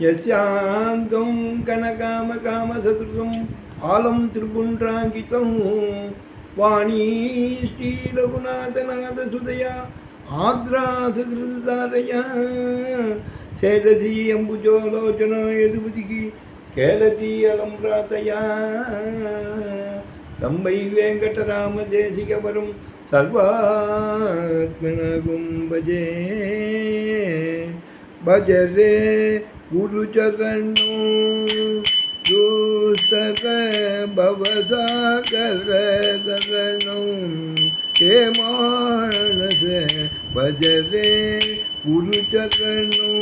यस्याङ्गं कनकामकामसदृशम् आलं त्रिपुण्ड्राङ्कितं वाणी श्रीरघुनाथनाथसुतया आद्रासकृततारया सेदसी अम्बुजोलोचना यदुपतिः केलती अलं प्रातया तं वै वेङ्कटरामदेशिकपरं सर्वात्मनगुं भजे भज रे गुरुचरणो தூஸ்தர பவசாகர தரணம் ஹே மானச பஜரே குருச்சரணம்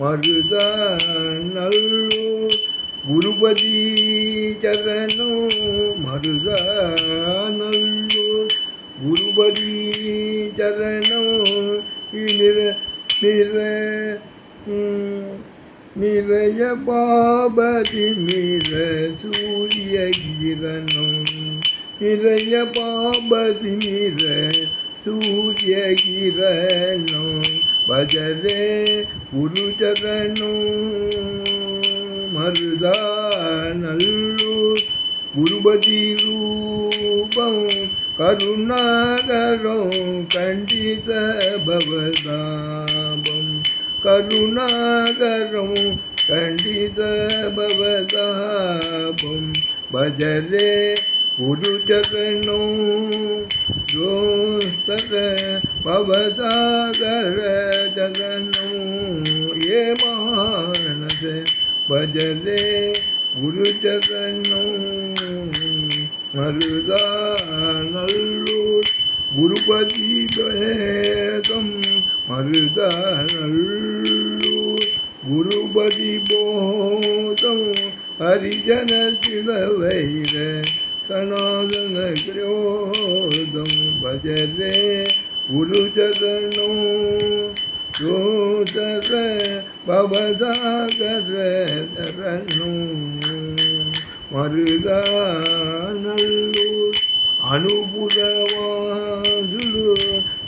மருதா நல்லூர் குருபதி சரணோ மருதா நல்லூர் குருபதி சரணோ நிற நிற நிறைய பாபதி நிற சூரிய கிரணம். நிறைய பாபதி நிற சூரிய கிரணம். பஜரே குருச்சரணும் சரணம் மருதா நல்லூர் குருபதி ரூபம் கருணாகரம் கண்டித பவதாபம் கருணாகரம் கண்டித பவதாபம். பஜரே குரு சரணம் ஜோஸ்தர பவதாகர ஜகனம். ஏ மானச பஜரே குரு சரணம் மருதா நல்லூர் குருபதி பேதம் மருதா நல்லூர் குருபதி போதம் ஹரிஜன திலவைர சனாதன கிரோதம் பஜரே குருஜகனோ ஜோதர பவசாகரனும் மருதானல்லூர் அனுபுரவ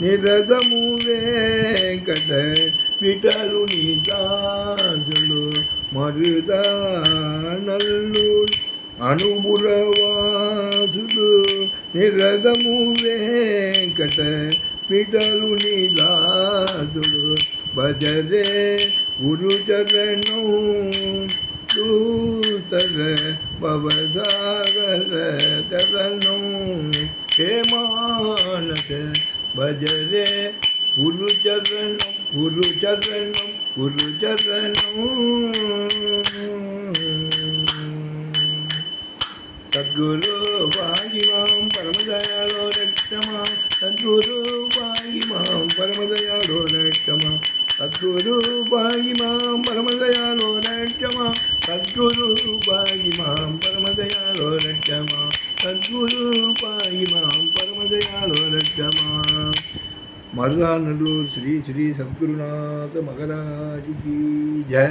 నిరతము వేంకట విటలు నిదాసులు మరుదానల్లు అనుబురవాసులు నిరతము వేంకట విటలు నిదాసులు భజరే గురుచరణు దూతర భవసాగర చరణు హేమా భజరే గురు చరణం గురు చరణం గురు చరణం. సద్గురు వాయిమాం పరమదయాలో రక్షమా. సద్గురు వాయిమాం పరమదయాలో రక్షమా. సద్గురు వాయిమాం పరమదయాలో రక్షమా. సద్గురు వాయిమాం పరమదయాలో రక్షమా. సద్గురు వాయిమాం పరమదయాలో రక్షమా. మరుదానులు శ్రీ శ్రీ సద్గురునాథ మగరాజుకి జై.